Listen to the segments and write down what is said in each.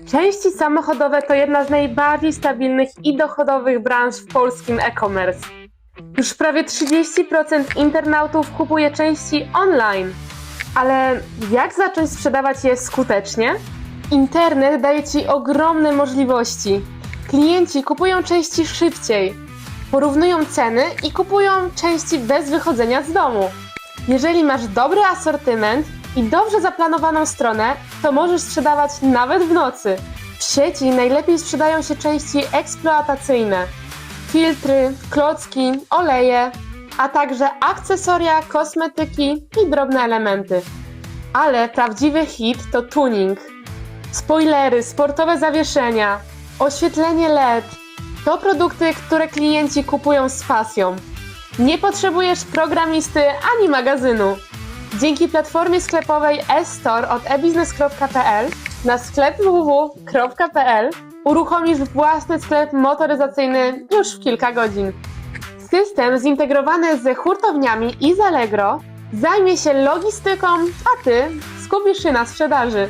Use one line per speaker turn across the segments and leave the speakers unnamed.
Części samochodowe to jedna z najbardziej stabilnych i dochodowych branż w polskim e-commerce. Już prawie 30% internautów kupuje części online. Ale jak zacząć sprzedawać je skutecznie? Internet daje Ci ogromne możliwości. Klienci kupują części szybciej, porównują ceny i kupują części bez wychodzenia z domu. Jeżeli masz dobry asortyment i dobrze zaplanowaną stronę, to możesz sprzedawać nawet w nocy. W sieci najlepiej sprzedają się części eksploatacyjne, filtry, klocki, oleje, a także akcesoria, kosmetyki i drobne elementy. Ale prawdziwy hit to tuning. Spoilery, sportowe zawieszenia, oświetlenie LED to produkty, które klienci kupują z pasją. Nie potrzebujesz programisty ani magazynu. Dzięki platformie sklepowej e-store od ebusiness.pl na sklep www.pl uruchomisz własny sklep motoryzacyjny już w kilka godzin. System zintegrowany z hurtowniami i z Allegro zajmie się logistyką, a ty skupisz się na sprzedaży.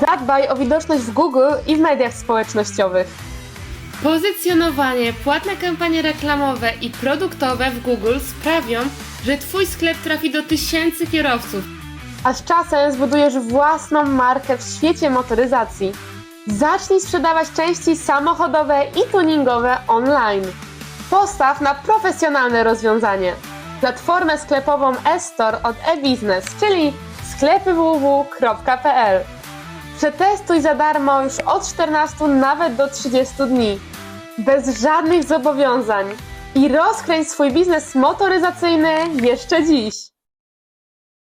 Zadbaj o widoczność w Google i w mediach społecznościowych.
Pozycjonowanie, płatne kampanie reklamowe i produktowe w Google sprawią, że Twój sklep trafi do tysięcy kierowców.
a z czasem zbudujesz własną markę w świecie motoryzacji. Zacznij sprzedawać części samochodowe i tuningowe online. Postaw na profesjonalne rozwiązanie. Platformę sklepową e-store od e-business, czyli sklepy www.pl. Przetestuj za darmo już od 14 nawet do 30 dni. Bez żadnych zobowiązań. I rozkręć swój biznes motoryzacyjny jeszcze dziś.